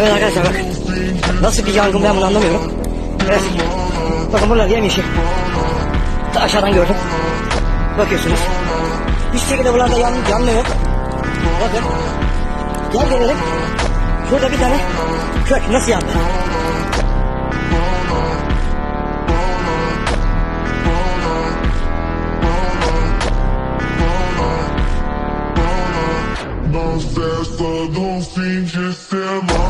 Evet arkadaşlar bakın. Nasıl bir yangın ben bunu anlamıyorum. Evet. Bakın buralar yemyeşil. Ta aşağıdan gördüm. Bakıyorsunuz. Hiçbir şekilde buralarda yan, yanma yok. Bakın. Gel gelelim. Şurada bir tane kök nasıl yandı? Downstairs, so don't seem just in